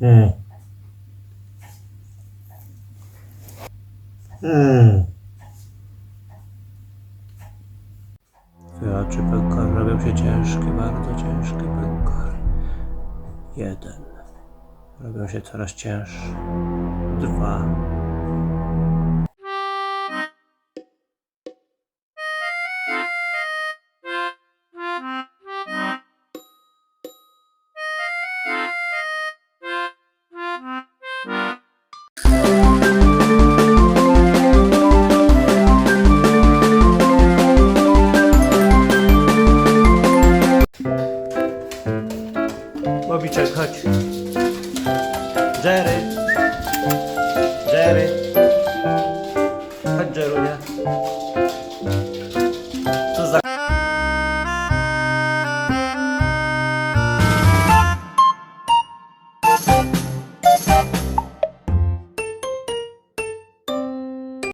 Mm. Mm. Oczy pękar robią się ciężkie, bardzo ciężkie pękar. Jeden. Robią się coraz cięższe. Dwa. Bobiczek, chodź. Jerry. Jerry. Chodź, Jerunia.